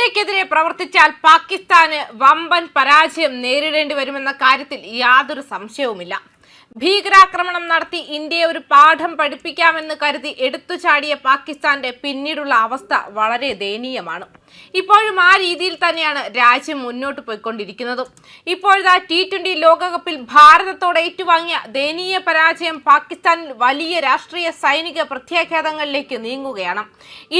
ഇന്ത്യക്കെതിരെ പ്രവർത്തിച്ചാൽ പാകിസ്ഥാന് വമ്പൻ പരാജയം നേരിടേണ്ടി വരുമെന്ന കാര്യത്തിൽ യാതൊരു സംശയവുമില്ല. ഭീകരാക്രമണം നടത്തി ഇന്ത്യയെ ഒരു പാഠം പഠിപ്പിക്കാമെന്ന് കരുതി എടുത്തു ചാടിയ പാകിസ്ഥാന്റെ പിന്നീടുള്ള അവസ്ഥ വളരെ ദയനീയമാണ്. ഇപ്പോഴും ആ രീതിയിൽ തന്നെയാണ് രാജ്യം മുന്നോട്ട് പോയിക്കൊണ്ടിരിക്കുന്നത്. ഇപ്പോഴത്തെ ടി ട്വന്റി ലോകകപ്പിൽ ഭാരതത്തോട് ഏറ്റുവാങ്ങിയ ദയനീയ പരാജയം പാകിസ്ഥാനിൽ വലിയ രാഷ്ട്രീയ സൈനിക പ്രത്യാഘാതങ്ങളിലേക്ക് നീങ്ങുകയാണ്.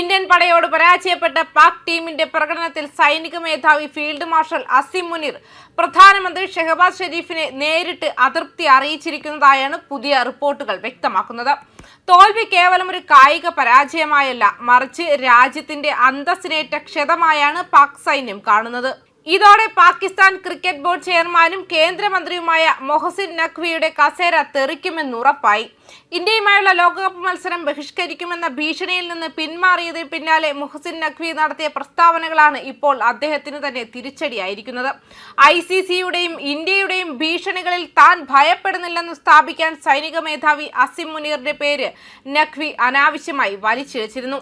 ഇന്ത്യൻ പടയോട് പരാജയപ്പെട്ട പാക് ടീമിന്റെ പ്രകടനത്തിൽ സൈനിക മേധാവി ഫീൽഡ് മാർഷൽ അസിം മുനീർ പ്രധാനമന്ത്രി ഷെഹബാസ് ഷെരീഫിനെ നേരിട്ട് അതൃപ്തി അറിയിച്ചിരിക്കുന്നതായാണ് പുതിയ റിപ്പോർട്ടുകൾ വ്യക്തമാക്കുന്നത്. തോൽവി കേവലം ഒരു കായിക പരാജയമായല്ല മറിച്ച് രാജ്യത്തിന്റെ അന്തസ്സിനേറ്റ ക്ഷതമായാണ് പാക് സൈന്യം കാണുന്നത്. ഇതോടെ പാകിസ്ഥാൻ ക്രിക്കറ്റ് ബോർഡ് ചെയർമാനും കേന്ദ്രമന്ത്രിയുമായ മൊഹസിൻ നഖ്വിയുടെ കസേര തെറിക്കുമെന്നുറപ്പായി ഇന്ത്യയുമായുള്ള ലോകകപ്പ് മത്സരം ബഹിഷ്കരിക്കുമെന്ന ഭീഷണിയിൽ നിന്ന് പിന്മാറിയതിന് പിന്നാലെ മുഹസിൻ നഖ്വി നടത്തിയ പ്രസ്താവനകളാണ് ഇപ്പോൾ അദ്ദേഹത്തിന് തന്നെ തിരിച്ചടിയായിരിക്കുന്നത്. ഐ സി സിയുടെയും ഇന്ത്യയുടെയും ഭീഷണികളിൽ താൻ ഭയപ്പെടുന്നില്ലെന്ന് സ്ഥാപിക്കാൻ സൈനിക മേധാവി അസിം മുനീറിന്റെ പേര് നഖ്വി അനാവശ്യമായി വലിച്ചിഴച്ചിരുന്നു.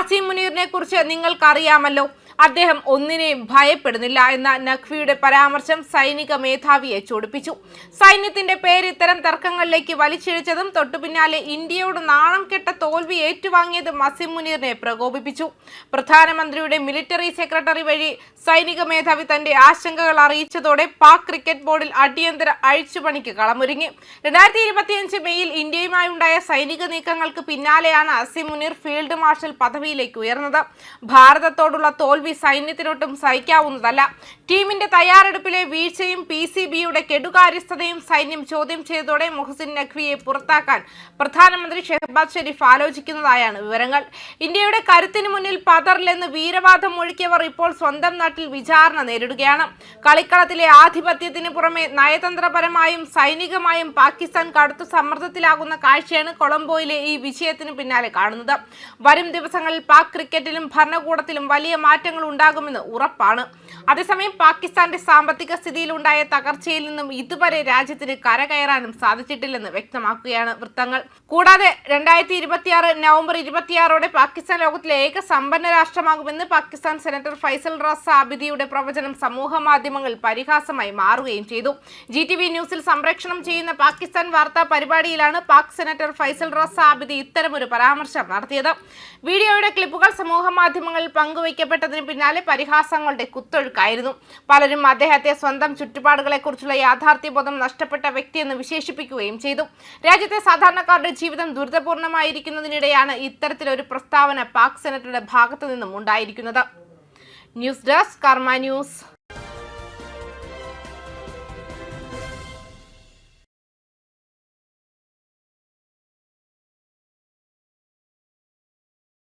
അസിം മുനീറിനെ കുറിച്ച് നിങ്ങൾക്കറിയാമല്ലോ അദ്ദേഹം ഒന്നിനെയും ഭയപ്പെടുന്നില്ല എന്ന നഖ്വിയുടെ പരാമർശം സൈനിക മേധാവിയെ ചൊടിപ്പിച്ചു. സൈന്യത്തിന്റെ പേര് ഇത്തരം തർക്കങ്ങളിലേക്ക് വലിച്ചിഴച്ചതും തൊട്ടു പിന്നാലെ ഇന്ത്യയോട് നാണം കെട്ട തോൽവി ഏറ്റുവാങ്ങിയത് മസിം മുനീറിനെ പ്രകോപിപ്പിച്ചു. പ്രധാനമന്ത്രിയുടെ മിലിറ്ററി സെക്രട്ടറി വഴി സൈനിക മേധാവി തന്റെ ആശങ്കകൾ അറിയിച്ചതോടെ പാക് ക്രിക്കറ്റ് ബോർഡിൽ അടിയന്തര അഴിച്ചുപണിക്ക് കളമൊരുങ്ങി. രണ്ടായിരത്തി ഇരുപത്തിയഞ്ച് മെയ്യിൽ ഇന്ത്യയുമായി ഉണ്ടായ സൈനിക നീക്കങ്ങൾക്ക് പിന്നാലെയാണ് അസിം മുനീർ ഫീൽഡ് മാർഷൽ പദവിയിലേക്ക് ഉയർന്നത്. ഭാരതത്തോടുള്ള തോൽവി സൈന്യത്തിനൊട്ടും സഹിക്കാവുന്നതല്ല. ടീമിന്റെ തയ്യാറെടുപ്പിലെ വീഴ്ചയും പി സി ബിയുടെ കെടുകാര്യസ്ഥതയും സൈന്യം ചോദ്യം ചെയ്തതോടെ മുഹസിൻ നഖ്വിയെ പുറത്താക്കാൻ പ്രധാനമന്ത്രി ഷെഹബാദ് ഷെരീഫ് ആലോചിക്കുന്നതായാണ് വിവരങ്ങൾ. ഇന്ത്യയുടെ കരുത്തിന് മുന്നിൽ പതറില്ലെന്ന് വീരവാദം ഒഴുക്കിയവർ ഇപ്പോൾ സ്വന്തം നാട്ടിൽ വിചാരണ നേരിടുകയാണ്. കളിക്കളത്തിലെ ആധിപത്യത്തിന് പുറമെ നയതന്ത്രപരമായും സൈനികമായും പാകിസ്ഥാൻ കടുത്ത സമ്മർദ്ദത്തിലാകുന്ന കാഴ്ചയാണ് കൊളംബോയിലെ ഈ വിജയത്തിന് പിന്നാലെ കാണുന്നത്. വരും ദിവസങ്ങളിൽ പാക് ക്രിക്കറ്റിലും ഭരണകൂടത്തിലും വലിയ മാറ്റങ്ങൾ ഉണ്ടാകുമെന്ന് ഉറപ്പാണ്. അതേസമയം പാകിസ്ഥാന്റെ സാമ്പത്തിക സ്ഥിതിയിലുണ്ടായ തകർച്ചയിൽ നിന്നും ഇതുവരെ രാജ്യത്തിന് കരകയറാനും സാധിച്ചിട്ടില്ലെന്ന് വ്യക്തമാക്കുകയാണ് വൃത്തങ്ങൾ. കൂടാതെ രണ്ടായിരത്തി ഇരുപത്തിയാറ് നവംബർ ഇരുപത്തിയാറോടെ പാകിസ്ഥാൻ ലോകത്തിലെ ഏക സമ്പന്ന രാഷ്ട്രമാകുമെന്ന് പാകിസ്ഥാൻ സെനറ്റർ ഫൈസൽ റസ് സാബിദിയുടെ പ്രവചനം സമൂഹ മാധ്യമങ്ങളിൽ പരിഹാസമായി മാറുകയും ചെയ്തു. ജി ടി വി ന്യൂസിൽ സംപ്രേക്ഷണം ചെയ്യുന്ന പാകിസ്ഥാൻ വാർത്താ പരിപാടിയിലാണ് പാക് സെനറ്റർ ഫൈസൽ റസ് സാബിദി ഇത്തരമൊരു പരാമർശം നടത്തിയത്. വീഡിയോയുടെ ക്ലിപ്പുകൾ സമൂഹ മാധ്യമങ്ങളിൽ പങ്കുവയ്ക്കപ്പെട്ടതിന് പിന്നാലെ പരിഹാസങ്ങളുടെ കുത്തൊഴുക്കായിരുന്നു. പലരും അദ്ദേഹത്തെ സ്വന്തം ചുറ്റുപാടുകളെക്കുറിച്ചുള്ള യാഥാർത്ഥ്യബോധം നഷ്ടപ്പെട്ട വ്യക്തിയെന്ന് വിശേഷിപ്പിക്കുകയും ചെയ്തു. രാജ്യത്തെ സാധാരണക്കാരുടെ ജീവിതം ദുരിതപൂർണമായിരിക്കുന്നതിനിടെയാണ് ഇത്തരത്തിലൊരു പ്രസ്താവന പാക് സെനറ്ററുടെ ഭാഗത്തു നിന്നും ഉണ്ടായിരിക്കുന്നത്. News desk Karma news.